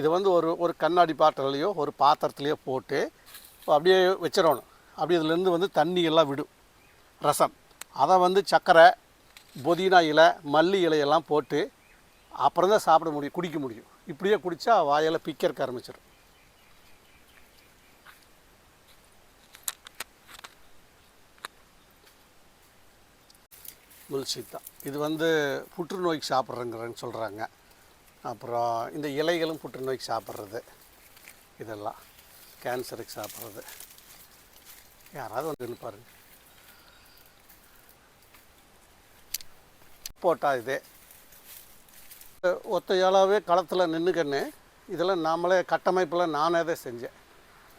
இது வந்து ஒரு ஒரு கண்ணாடி பாட்டிலையோ ஒரு பாத்திரத்துலையோ போட்டு அப்படியே வச்சிடணும். அப்படி இதுலேருந்து வந்து தண்ணி எல்லாம் விடும். ரசம். அதை வந்து சர்க்கரை புதினா இலை மல்லி இலையெல்லாம் போட்டு அப்புறம் தான் சாப்பிட முடியும் குடிக்க முடியும். இப்படியே குடித்தா வாயால் பிக்கிறக்க ஆரம்பிச்சிடும். முல்சித்தா இது வந்து புற்றுநோய்க்கு சாப்பிட்றங்கிறன்னு சொல்கிறாங்க அப்புறம் இந்த இலைகளும் புற்றுநோய்க்கு சாப்பிட்றது. இதெல்லாம். கேன்சருக்கு சாப்பிட்றது. யாராவது வந்து பாருங்க. இதே. ஒத்த ஏழாவே களத்தில் நின்றுக்கன்னு இதெல்லாம் நாமளே கட்டமைப்பில் நானே தான் செஞ்சேன்.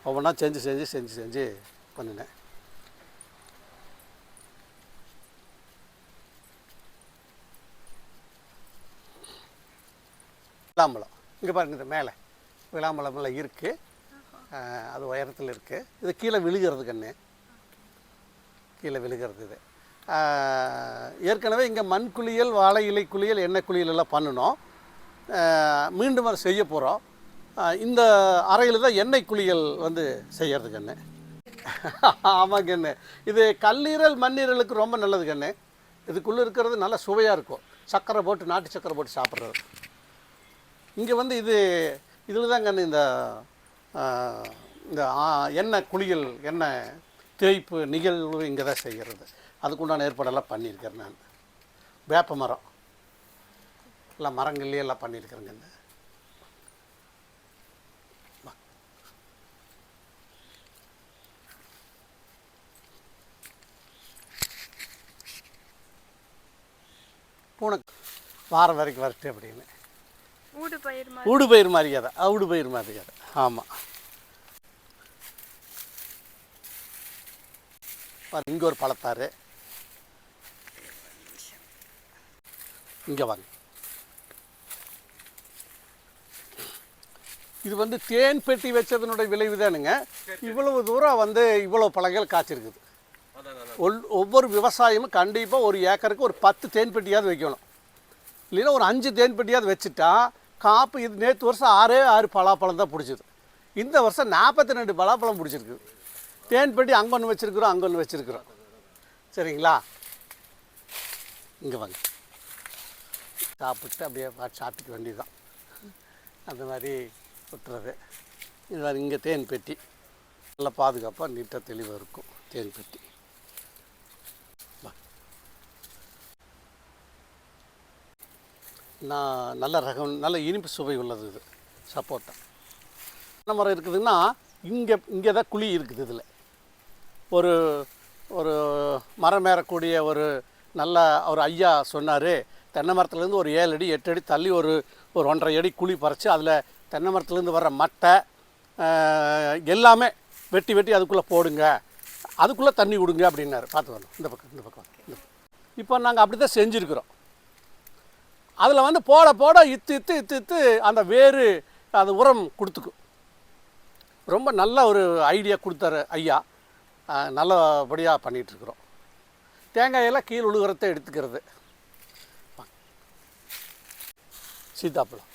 ஒவ்வொன்றா செஞ்சு செஞ்சு செஞ்சு செஞ்சு பண்ணினேன். விளாம்பழம். இங்கே பாருங்க இது மேலே. விளாம்பழமெல்லாம் இருக்குது அது உயரத்தில் இருக்குது இது கீழே விழுகிறது கண்ணு. கீழே விழுகிறது இது. ஏற்கனவே இங்கே மண் குளியல் வாழை இலை குளியல் எண்ணெய் குளியல் எல்லாம் பண்ணினோம். மீண்டும் அதை செய்ய போகிறோம் இந்த அறையில் தான் எண்ணெய் குளியல் வந்து செய்கிறது கண்ணு. ஆமாம் கண்ணு. இது கல்லீரல் மண்ணீரலுக்கு ரொம்ப நல்லது கண்ணு. இதுக்குள்ளே இருக்கிறது நல்ல சுவையாக இருக்கும். சர்க்கரை போட்டு நாட்டு சர்க்கரை போட்டு சாப்பிட்றது. இங்கே வந்து இது இதில் தாங்க இந்த இந்த எண்ணெய் குளியல் எண்ணெய் தேய்ப்பு நிகழ்வு இங்கே தான் செய்கிறது. அதுக்குண்டான ஏற்பாடெல்லாம் பண்ணியிருக்கிறேன் நான். வேப்ப மரம். எல்லாம் மரங்கள்லேயே எல்லாம் பண்ணியிருக்கிறேங்க இந்த. பூனை வாரம் வரைக்கும் வரட்டு அப்படின்னு. ஊடு பயிர் மாதிரி. ஊடு பயிர் மாதிரி அதை ஊடு பயிர் மாதிரி ஆமாம் பாரு இங்கே ஒரு பழத்தாறு. இங்கே வாங்க. இது வந்து தேன் பெட்டி வச்சதனுடைய விளைவு தானுங்க. இவ்வளவு தூரம் வந்து இவ்வளவு பழங்கள் காய்ச்சிருக்குது. ஒல்- ஒவ்வொரு விவசாயமும் கண்டிப்பாக ஒரு ஏக்கருக்கு ஒரு பத்து தேன் பெட்டியாவது வைக்கணும். இல்லைன்னா ஒரு அஞ்சு தேன் பெட்டியாவது வச்சுட்டா காப்பு இது நேற்று வருஷம் ஆறே ஆறு பலாப்பழம் தான் பிடிச்சிது. இந்த வருஷம் நாற்பத்தி ரெண்டு பலாப்பழம் பிடிச்சிருக்கு. தேன்பட்டி அங்கே ஒன்று வச்சுருக்குறோம் அங்கே ஒன்று வச்சுருக்குறோம். சரிங்களா? இங்கே வாங்க. சாப்பிட்டு அப்படியே பாட்டு சாப்பிட்டுக்க வேண்டியதுதான். அந்த மாதிரி விட்டுறது இது மாதிரி இங்கே தேன் பெட்டி. நல்லா பாதுகாப்பாக நீட்டாக தெளிவாக இருக்கும் தேன் பெட்டி. நான் நல்ல ரகம் நல்ல இனிப்பு சுவை உள்ளது இது சப்போட்டா. என்ன மரம் இருக்குதுன்னா இங்கே இங்கே தான் குழி இருக்குது இதில். ஒரு ஒரு மரம் ஏறக்கூடிய ஒரு நல்ல ஒரு ஐயா சொன்னார் தென்னை மரத்துலேருந்து ஒரு ஏழு அடி எட்டு அடி தள்ளி ஒரு ஒரு ஒன்றரை அடி குழி பறித்து அதில் தென்னை மரத்துலேருந்து வர்ற மட்டை எல்லாமே வெட்டி வெட்டி அதுக்குள்ளே போடுங்க. அதுக்குள்ளே தண்ணி விடுங்க அப்படின்னாரு. பார்த்து வரணும் இந்த பக்கம் இந்த பக்கம் இந்த பக்கம். இப்போ நாங்கள் அப்படி தான் செஞ்சுருக்குறோம். அதில் வந்து போட போட இத்து இத்து இத்து இத்து அந்த வேறு அது உரம் கொடுத்துக்கும் ரொம்ப நல்ல ஒரு ஐடியா கொடுத்தாரு ஐயா. நல்லபடியாக பண்ணிகிட்ருக்குறோம் தேங்காயெல்லாம் கீழ் உழுகிறத எடுத்துக்கிறது. சீத்தாப்பழம்